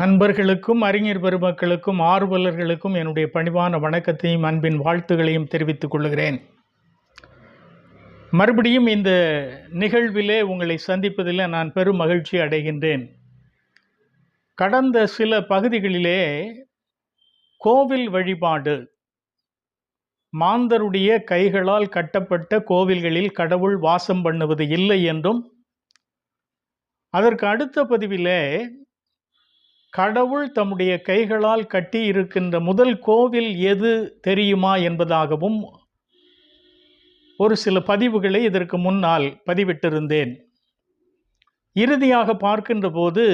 நண்பர்களுக்கும் அறிஞர் பெருமக்களுக்கும் ஆர்வலர்களுக்கும் என்னுடைய பணிவான வணக்கத்தையும் அன்பின் வாழ்த்துகளையும் தெரிவித்துக் கொள்கிறேன். மறுபடியும் இந்த நிகழ்விலே உங்களை சந்திப்பதில் நான் பெரும் மகிழ்ச்சி அடைகின்றேன். கடந்த சில பகுதிகளிலே கோவில் வழிபாடு மாந்தருடைய கைகளால் கட்டப்பட்ட கோவில்களில் கடவுள் வாசம் பண்ணுவது இல்லை என்றும் அதற்கு அடுத்த பதிவிலே கடவுள் தம்முடைய கைகளால் கட்டி இருக்கின்ற முதல் கோவில் எது தெரியுமா என்பதாகவும் ஒரு சில பதிவுகளை இதற்கு முன்னால் பதிவிட்டிருந்தேன். இறுதியாக பார்க்கின்ற போது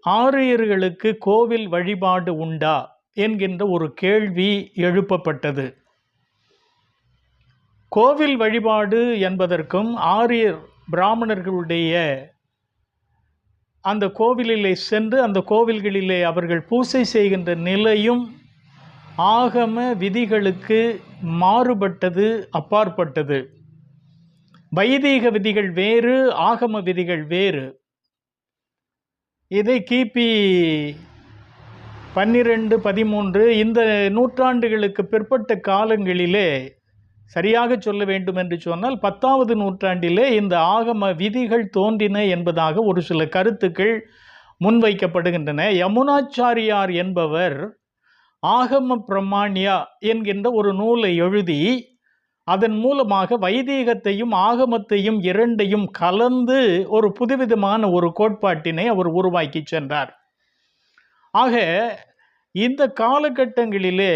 ஆரியர்களுக்கு கோவில் வழிபாடு உண்டா? என்கின்ற ஒரு கேள்வி எழுப்பப்பட்டது. கோவில் வழிபாடு என்பதற்கும் ஆரியர் பிராமணர்களுடைய அந்த கோவிலிலே சென்று அந்த கோவில்களிலே அவர்கள் பூசை செய்கின்ற நிலையும் ஆகம விதிகளுக்கு மாறுபட்டது அப்பாற்பட்டது. வைதீக விதிகள் வேறு ஆகம விதிகள் வேறு. இதை கிபி பன்னிரெண்டு பதிமூன்று இந்த நூற்றாண்டுகளுக்கு பிற்பட்ட காலங்களிலே சரியாக சொல்ல வேண்டும் என்று சொன்னால் பத்தாவது நூற்றாண்டிலே இந்த ஆகம விதிகள் தோன்றின என்பதாக ஒரு சில கருத்துக்கள் முன்வைக்கப்படுகின்றன. யமுனாச்சாரியார் என்பவர் ஆகம பிரமாண்யா என்கின்ற ஒரு நூலை எழுதி அதன் மூலமாக வைதீகத்தையும் ஆகமத்தையும் இரண்டையும் கலந்து ஒரு புதுவிதமான ஒரு கோட்பாட்டினை அவர் உருவாக்கி சென்றார். ஆக இந்த காலகட்டங்களிலே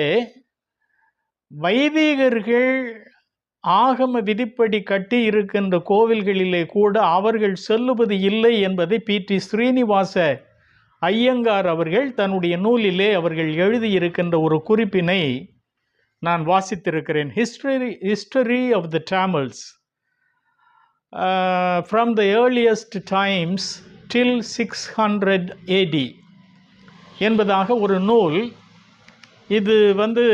வைதிகர்கள் ஆகம விதிப்படி கட்டி இருக்கின்ற கோவில்களிலே கூட அவர்கள் செல்லுவது இல்லை என்பதை பி. டி. ஸ்ரீனிவாச ஐயங்கார் அவர்கள் தன்னுடைய நூலிலே அவர்கள் எழுதியிருக்கின்ற ஒரு குறிப்பினை நான் வாசித்திருக்கிறேன். History history of the Tamils from the earliest times till six hundred AD என்பதாக ஒரு நூல். இது வந்து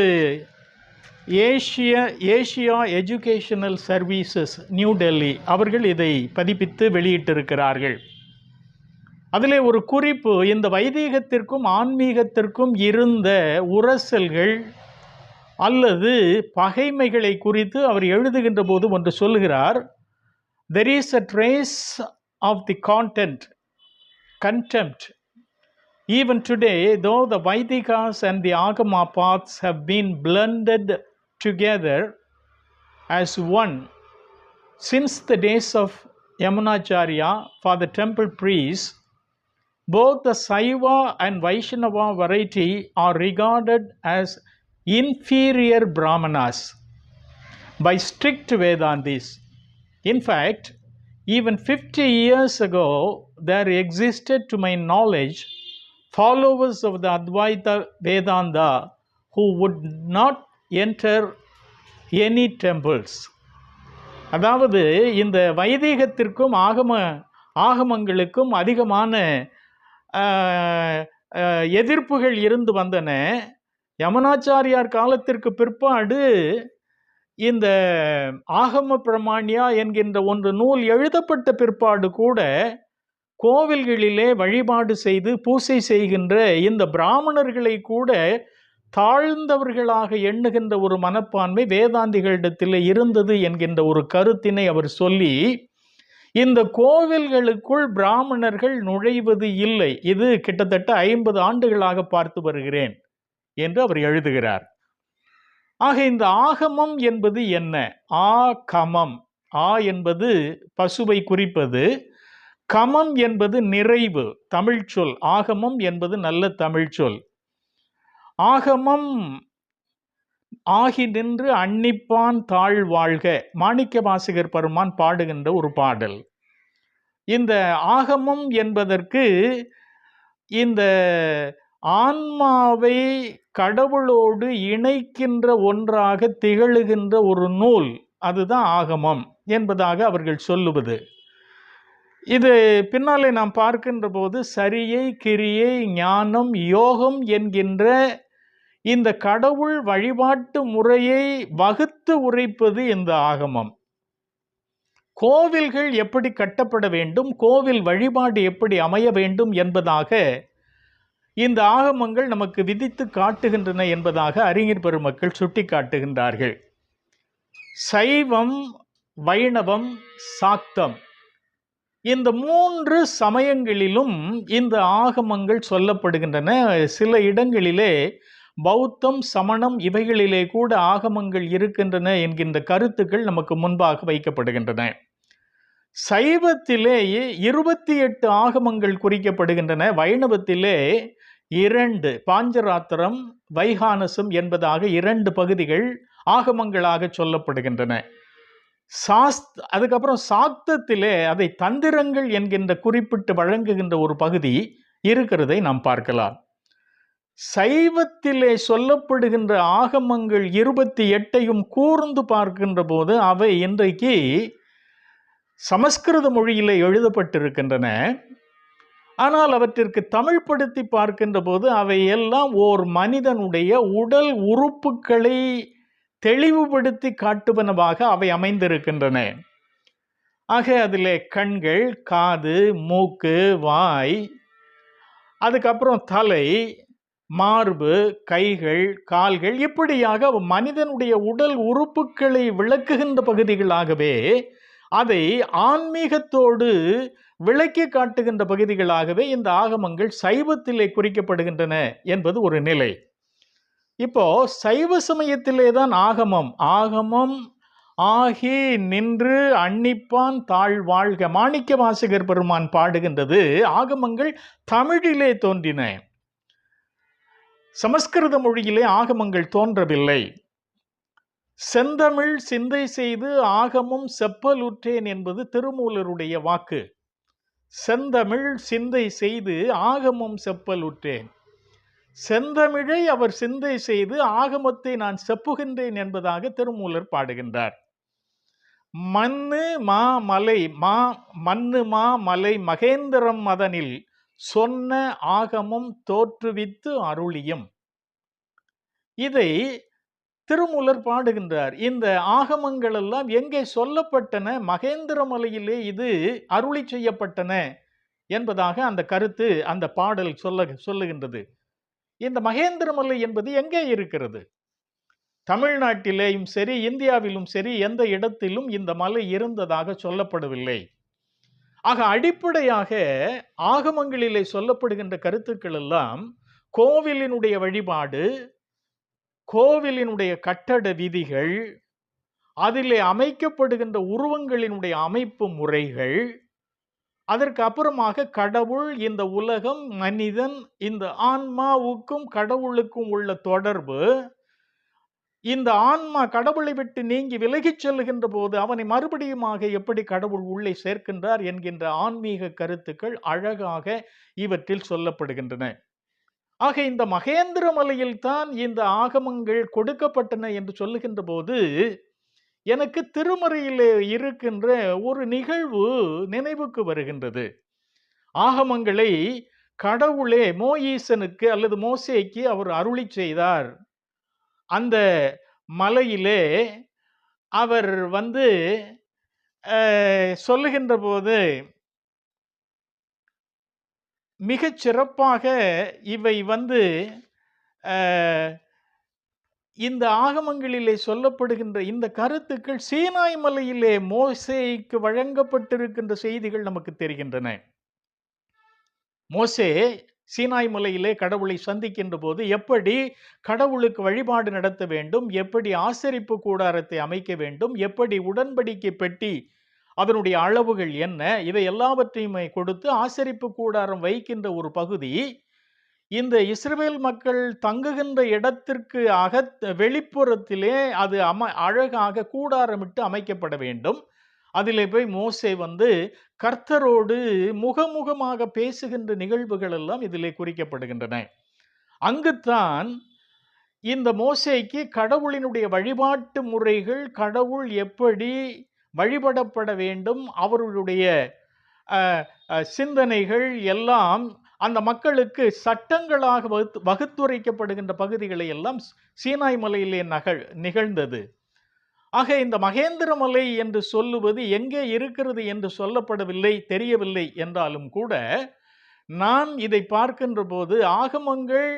Asia Asia educational services New Delhi அவர்கள் இதை பதிப்பித்து வெளியிட்டிருக்கிறார்கள். அதிலே ஒரு குறிப்பு இந்த வைதீகத்திற்கும் ஆன்மீகத்திற்கும் இருந்த உரசல்கள் அல்லது பகைமைகளை குறித்து அவர் எழுதுகின்ற போது ஒன்று சொல்லுகிறார் there is a trace of the content contempt even today though the Vaidikas and the Agama paths have been blended together as one since the days of Yamunacharya for the temple priests, both the Saiva and Vaishnava variety are regarded as inferior Brahmanas by strict Vedantis. In fact, even 50 years ago, there existed, to my knowledge, followers of the Advaita Vedanta who would not enter any temples அதாவது இந்த வைதீகத்திற்கும் ஆகம ஆகமங்களுக்கும் அதிகமான எதிர்ப்புகள் இருந்து வந்தன. யமுனாச்சாரியார் காலத்திற்கு பிற்பாடு இந்த ஆகம பிரமாண்யா என்கின்ற ஒன்று நூல் எழுதப்பட்ட பிற்பாடு கூட கோவில்களிலே வழிபாடு செய்து பூசை செய்கின்ற இந்த பிராமணர்களை கூட தாழ்ந்தவர்களாக எண்ணுகின்ற ஒரு மனப்பான்மை வேதாந்திகளிடத்தில் இருந்தது என்கின்ற ஒரு கருத்தினை அவர் சொல்லி இந்த கோவில்களுக்குள் பிராமணர்கள் நுழைவது இல்லை. இது கிட்டத்தட்ட ஐம்பது ஆண்டுகளாக பார்த்து வருகிறேன் என்று அவர் எழுதுகிறார். ஆக இந்த ஆகமம் என்பது என்ன? ஆ கமம். ஆ என்பது பசுவை குறிப்பது. கமம் என்பது நிறைவு தமிழ்ச்சொல். ஆகமம் என்பது நல்ல தமிழ்ச்சொல். ஆகமம் ஆகி நின்று அன்னிப்பான் தாழ் வாழ்க. மாணிக்க வாசகர் பெருமான் பாடுகின்ற ஒரு பாடல். இந்த ஆகமம் என்பதற்கு இந்த ஆன்மாவை கடவுளோடு இணைக்கின்ற ஒன்றாக திகழுகின்ற ஒரு நூல் அதுதான் ஆகமம் என்பதாக அவர்கள் சொல்லுவது. இது பின்னாலே நாம் பார்க்கின்ற போது சரியை கிரியை ஞானம் யோகம் என்கின்ற இந்த கடவுள் வழிபாட்டு முறையை வகுத்து உரைப்பது இந்த ஆகமம். கோவில்கள் எப்படி கட்டப்பட வேண்டும் கோவில் வழிபாடு எப்படி அமைய வேண்டும் என்பதாக இந்த ஆகமங்கள் நமக்கு விதித்து காட்டுகின்றன என்பதாக அறிஞர் பெருமக்கள் சுட்டி காட்டுகின்றார்கள் சைவம் வைணவம் சாக்தம். இந்த மூன்று சமயங்களிலும் இந்த ஆகமங்கள் சொல்லப்படுகின்றன. சில இடங்களிலே பௌத்தம் சமணம் இவைகளிலே கூட ஆகமங்கள் இருக்கின்றன என்கின்ற கருத்துக்கள் நமக்கு முன்பாக வைக்கப்படுகின்றன. சைவத்திலேயே இருபத்தி எட்டு ஆகமங்கள் குறிக்கப்படுகின்றன. வைணவத்திலே இரண்டு பாஞ்சராத்திரம் வைகானசம் என்பதாக இரண்டு பகுதிகள் ஆகமங்களாக சொல்லப்படுகின்றன. சாஸ்த் அதுக்கப்புறம் சாக்தத்திலே அதை தந்திரங்கள் என்கின்ற குறிப்பிட்டு வழங்குகின்ற ஒரு பகுதி இருக்கிறதை நாம் பார்க்கலாம். சைவத்திலே சொல்லப்படுகின்ற ஆகமங்கள் இருபத்தி எட்டையும் கூர்ந்து பார்க்கின்ற போது அவை இன்றைக்கு சமஸ்கிருத மொழியிலே எழுதப்பட்டிருக்கின்றன. ஆனால் அவற்றிற்கு தமிழ்படுத்தி பார்க்கின்ற போது அவை எல்லாம் ஓர் மனிதனுடைய உடல் உறுப்புகளை தெளிவுபடுத்தி காட்டுவனவாக அவை அமைந்திருக்கின்றன. ஆக அதில் கண்கள் காது மூக்கு வாய் அதுக்கப்புறம் தலை மார்பு கைகள் கால்கள் இப்படியாக மனிதனுடைய உடல் உறுப்புகளை விளக்குகின்ற பகுதிகளாகவே அதை ஆன்மீகத்தோடு விளக்கி காட்டுகின்ற பகுதிகளாகவே இந்த ஆகமங்கள் சைவத்திலே குறிக்கப்படுகின்றன என்பது ஒரு நிலை. இப்போ சைவ சமயத்திலே தான் ஆகமம். ஆகமம் ஆகி நின்று அன்னிப்பான் தாழ் வாழ்க மாணிக்க வாசகர் பெருமான் பாடுகின்றது. ஆகமங்கள் தமிழிலே தோன்றின. சமஸ்கிருத மொழியிலே ஆகமங்கள் தோன்றவில்லை. செந்தமிழ் சிந்தை செய்து ஆகமும் செப்பலுற்றேன் என்பது திருமூலருடைய வாக்கு. செந்தமிழ் சிந்தை செய்து ஆகமும் செப்பலுற்றேன். செந்தமிழை அவர் சிந்தை செய்து ஆகமத்தை நான் செப்புகின்றேன் என்பதாக திருமூலர் பாடுகின்றார். மண்ணு மா மலை மா மண்ணு மா மலை மகேந்திரம் மதனில் சொன்ன ஆகமும் தோற்றுவித்து அருளியும். இதை திருமூலர் பாடுகின்றார். இந்த ஆகமங்கள் எல்லாம் எங்கே சொல்லப்பட்டன? மகேந்திரமலையிலே இது அருளி செய்யப்பட்டன என்பதாக அந்த கருத்து அந்த பாடல் சொல்ல சொல்லுகின்றது. இந்த மகேந்திரமலை என்பது எங்கே இருக்கிறது? தமிழ்நாட்டிலேயும் சரி இந்தியாவிலும் சரி எந்த இடத்திலும் இந்த மலை இருந்ததாக சொல்லப்படவில்லை. ஆக அடிப்படையாக ஆகமங்களிலே சொல்லப்படுகின்ற கருத்துக்கள் எல்லாம் கோவிலினுடைய வழிபாடு கோவிலினுடைய கட்டட விதிகள் அதிலே அமைக்கப்படுகின்ற உருவங்களினுடைய அமைப்பு முறைகள் அதற்கு அப்புறமாக கடவுள் இந்த உலகம் மனிதன் இந்த ஆன்மாவுக்கும் கடவுளுக்கும் உள்ள தொடர்பு இந்த ஆன்மா கடவுளை விட்டு நீங்கி விலகிச் செல்லுகின்ற போது அவனை மறுபடியுமாக எப்படி கடவுள் உள்ளே சேர்க்கின்றார் என்கின்ற ஆன்மீக கருத்துக்கள் அழகாக இவற்றில் சொல்லப்படுகின்றன. ஆக இந்த மகேந்திர மலையில் தான் இந்த ஆகமங்கள் கொடுக்கப்பட்டன என்று சொல்லுகின்ற போது எனக்கு திருமறையிலே இருக்கின்ற ஒரு நிகழ்வு நினைவுக்கு வருகின்றது. ஆகமங்களை கடவுளே மோயீசனுக்கு அல்லது மோசேக்கு அவர் அருளி செய்தார். அந்த மலையிலே அவர் வந்து சொல்லுகின்ற போது மிகச் சிறப்பாக இவை வந்து இந்த ஆகமங்களிலே சொல்லப்படுகின்ற இந்த கருத்துக்கள் சீனாய் மலையிலே மோசேக்கு வழங்கப்பட்டிருக்கின்ற செய்திகள் நமக்கு தெரிகின்றன. மோசே சீனாய் மலையிலே கடவுளை சந்திக்கின்ற போது எப்படி கடவுளுக்கு வழிபாடு நடத்த வேண்டும் எப்படி ஆசரிப்பு கூடாரத்தை அமைக்க வேண்டும் எப்படி உடன்படிக்கை பெட்டி அதனுடைய அளவுகள் என்ன இவை எல்லாவற்றையுமே கொடுத்து ஆசரிப்பு கூடாரம் வைக்கின்ற ஒரு பகுதி இந்த இஸ்ரேல் மக்கள் தங்குகின்ற இடத்திற்கு அகத் வெளிப்புறத்திலே அது அம அழகாக கூடாரமிட்டு அமைக்கப்பட வேண்டும். அதிலே போய் மோசே வந்து கர்த்தரோடு முகமுகமாக பேசுகின்ற நிகழ்வுகள் எல்லாம் இதிலே குறிக்கப்படுகின்றன. அங்குத்தான் இந்த மோசைக்கு கடவுளினுடைய வழிபாட்டு முறைகள் கடவுள் எப்படி வழிபடப்பட வேண்டும் அவர்களுடைய சிந்தனைகள் எல்லாம் அந்த மக்களுக்கு சட்டங்களாக வகுத்து வகுத்துரைக்கப்படுகின்ற பகுதிகளை எல்லாம் சீனாய் மலையிலே நகழ் நிகழ்ந்தது. ஆக இந்த மகேந்திர மலை என்று சொல்லுவது எங்கே இருக்கிறது என்று சொல்லப்படவில்லை தெரியவில்லை என்றாலும் கூட நாம் இதை பார்க்கின்ற போது ஆகமங்கள்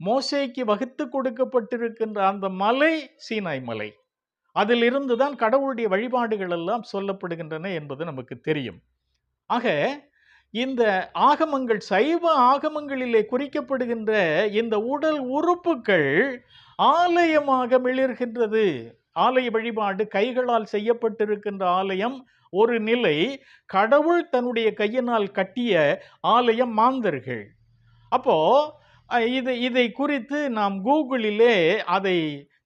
மோசைக்கு வகுத்து கொடுக்கப்பட்டிருக்கின்ற அந்த மலை சீனாய் மலை. அதிலிருந்து தான் கடவுளுடைய வழிபாடுகள் எல்லாம் சொல்லப்படுகின்றன என்பது நமக்கு தெரியும். ஆக இந்த ஆகமங்கள் சைவ ஆகமங்களிலே குறிக்கப்படுகின்ற இந்த உடல் உறுப்புகள் ஆலயமாக மிளிர்கின்றது. ஆலய வழிபாடு கைகளால் செய்யப்பட்டிருக்கின்ற ஆலயம் ஒரு நிலை கடவுள் தன்னுடைய கையினால் கட்டிய ஆலயம் மாந்தர்கள். அப்போ இது இதை குறித்து நாம் கூகுளிலே அதை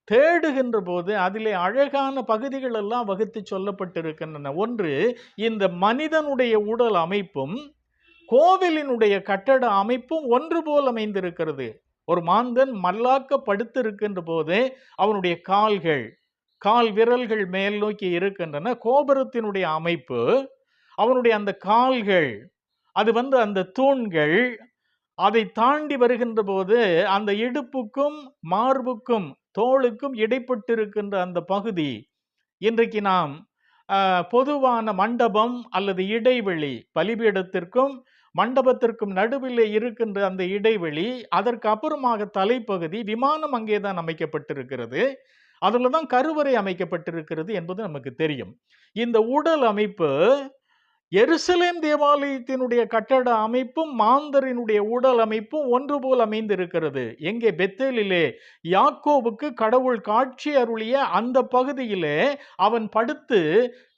தேடுகின்ற போது அதிலே அழகான பகுதிகள் எல்லாம் வகுத்து சொல்லப்பட்டிருக்கின்றன. ஒன்று இந்த மனிதனுடைய உடல் அமைப்பும் கோவிலினுடைய கட்டட அமைப்பும் ஒன்று போல் அமைந்திருக்கிறது. ஒரு மாந்தன் மல்லாக்க படுத்திருக்கின்ற போது அவனுடைய கால்கள் கால் விரல்கள் மேல் நோக்கி இருக்கின்றன. கோபுரத்தினுடைய அமைப்பு அவனுடைய அந்த கால்கள் அது வந்து அந்த தூண்கள் அதை தாண்டி வருகின்ற போது அந்த இடுப்புக்கும் மார்புக்கும் தோளுக்கும் இடைப்பட்டிருக்கின்ற அந்த பகுதி இன்றைக்கு நாம் பொதுவான மண்டபம் அல்லது இடைவெளி பலிபீடத்திற்கும் மண்டபத்திற்கும் நடுவிலே இருக்கின்ற அந்த இடைவெளி அதற்கு அப்புறமாக தலைப்பகுதி விமானம் அங்கே தான் அமைக்கப்பட்டிருக்கிறது. அதில் தான் கருவறை அமைக்கப்பட்டிருக்கிறது என்பது நமக்கு தெரியும். இந்த உடல் அமைப்பு எருசலேம் தேவாலயத்தினுடைய கட்டட அமைப்பும் மாந்தரினுடைய உடல் அமைப்பும் ஒன்று போல் அமைந்திருக்கிறது. எங்கே? பெத்தேலிலே. யாக்கோவுக்கு கடவுள் காட்சி அருளிய அந்த பகுதியிலே அவன் படுத்து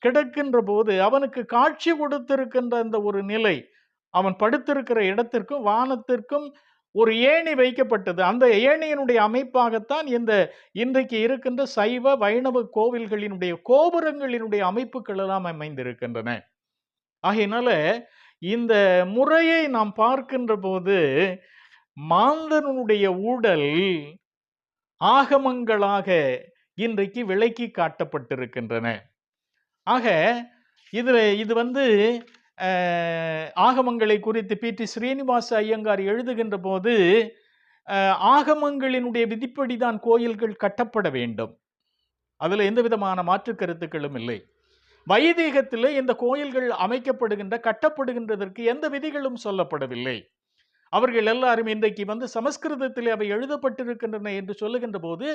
கிடக்கின்ற போது அவனுக்கு காட்சி கொடுத்திருக்கின்ற அந்த ஒரு நிலை அவன் படுத்திருக்கிற இடத்திற்கும் வானத்திற்கும் ஒரு ஏணி வைக்கப்பட்டது. அந்த ஏணியினுடைய அமைப்பாகத்தான் இந்த இன்றைக்கு இருக்கின்ற சைவ வைணவ கோவில்களினுடைய கோபுரங்களினுடைய அமைப்புகள் எல்லாம் அமைந்திருக்கின்றன. ஆகையினால இந்த முறையை நாம் பார்க்கின்ற போது மாந்தனுடைய உடல் ஆகமங்களாக இன்றைக்கு விளக்கி காட்டப்பட்டிருக்கின்றன. ஆக இதில் இது வந்து ஆகமங்களை குறித்து பி. டி. ஸ்ரீனிவாச ஐயங்கார் எழுதுகின்ற போது ஆகமங்களினுடைய விதிப்படி தான் கோயில்கள் கட்டப்பட வேண்டும். அதில் எந்த விதமான மாற்று கருத்துக்களும் இல்லை. வைதீகத்தில் இந்த கோயில்கள் அமைக்கப்படுகின்ற கட்டப்படுகின்றதற்கு எந்த விதிகளும் சொல்லப்படவில்லை. அவர்கள் எல்லாரும் இன்றைக்கு வந்து சமஸ்கிருதத்தில் அவை எழுதப்பட்டிருக்கின்றன என்று சொல்லுகின்ற போது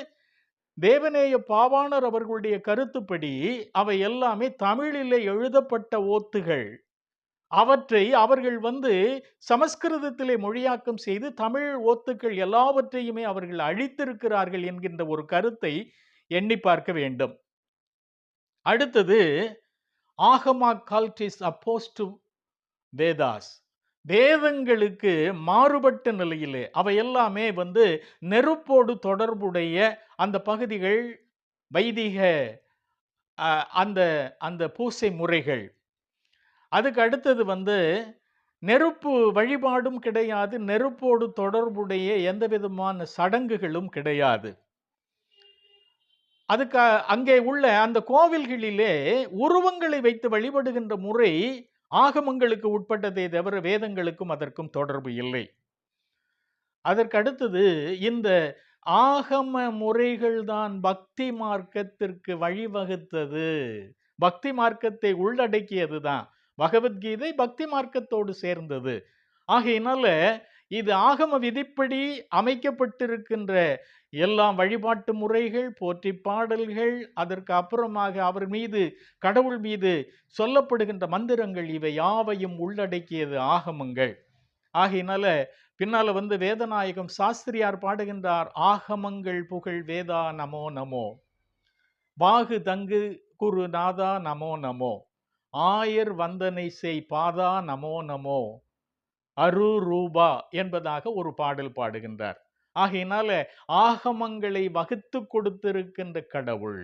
தேவநேய பாவாணர் அவர்களுடைய கருத்துப்படி அவை எல்லாமே தமிழிலே எழுதப்பட்ட ஓத்துகள். அவற்றை அவர்கள் வந்து சமஸ்கிருதத்திலே மொழியாக்கம் செய்து தமிழ் ஓத்துக்கள் எல்லாவற்றையுமே அவர்கள் அழித்திருக்கிறார்கள் என்கின்ற ஒரு கருத்தை எண்ணி பார்க்க வேண்டும். அடுத்தது ஆகமா கால்டிஸ் அப்போஸ் டு வேதாஸ். வேதங்களுக்கு மாறுபட்ட நிலையிலே அவை எல்லாமே வந்து நெருப்போடு தொடர்புடைய அந்த பகுதிகள் வைதிக அந்த அந்த பூசை முறைகள். அதுக்கு அடுத்தது வந்து நெருப்பு வழிபாடும் கிடையாது. நெருப்போடு தொடர்புடைய எந்த விதமான சடங்குகளும் கிடையாது. அதுக்கு அங்கே உள்ள அந்த கோவில்களிலே உருவங்களை வைத்து வழிபடுகின்ற முறை ஆகமங்களுக்கு உட்பட்டதே தவிர வேதங்களுக்கும் அதற்கும் தொடர்பு இல்லை. அதற்கடுத்தது இந்த ஆகம முறைகள் தான் பக்தி மார்க்கத்திற்கு வழிவகுத்தது. பக்தி மார்க்கத்தை உள்ளடக்கியது தான். பகவத்கீதை பக்தி மார்க்கத்தோடு சேர்ந்தது. ஆகையினால இது ஆகம விதிப்படி அமைக்கப்பட்டிருக்கின்ற எல்லாம் வழிபாட்டு முறைகள் போற்றி பாடல்கள் அதற்கு அப்புறமாக அவர் மீது கடவுள் மீது சொல்லப்படுகின்ற மந்திரங்கள் இவை யாவையும் உள்ளடக்கியது ஆகமங்கள். ஆகையினால பின்னால வந்து வேதநாயகம் சாஸ்திரியார் பாடுகின்றார் ஆகமங்கள் புகழ் வேதா நமோ நமோ வாகு தங்கு குரு நாதா நமோ நமோ. ஆயர் வந்தனை செய் பாதா நமோ நமோ அரு ரூபா என்பதாக ஒரு பாடல் பாடுகின்றார். ஆகையினால ஆகமங்களை வகுத்து கொடுத்திருக்கின்ற கடவுள்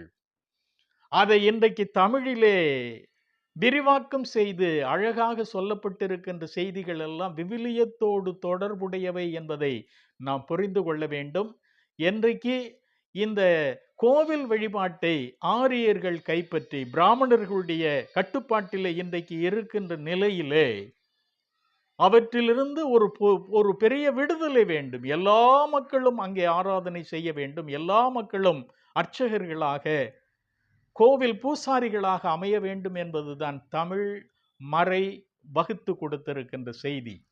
அதை இன்றைக்கு தமிழிலே விரிவாக்கம் செய்து அழகாக சொல்லப்பட்டிருக்கின்ற செய்திகள் எல்லாம் விவிலியத்தோடு தொடர்புடையவை என்பதை நாம் புரிந்து கொள்ள வேண்டும். என்றைக்கு இந்த கோவில் வழிபாட்டை ஆரியர்கள் கைப்பற்றி பிராமணர்களுடைய கட்டுப்பாட்டிலே இன்றைக்கு இருக்கின்ற நிலையிலே அவற்றிலிருந்து ஒரு பொ- ஒரு பெரிய விடுதலை வேண்டும். எல்லா மக்களும் அங்கே ஆராதனை செய்ய வேண்டும். எல்லா மக்களும் அர்ச்சகர்களாக கோவில் பூசாரிகளாக அமைய வேண்டும் என்பதுதான் தமிழ் மறை வகுத்து கொடுத்திருக்கின்ற செய்தி.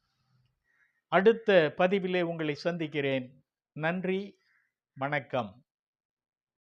அடுத்த பதிவிலே உங்களை சந்திக்கிறேன். நன்றி வணக்கம்.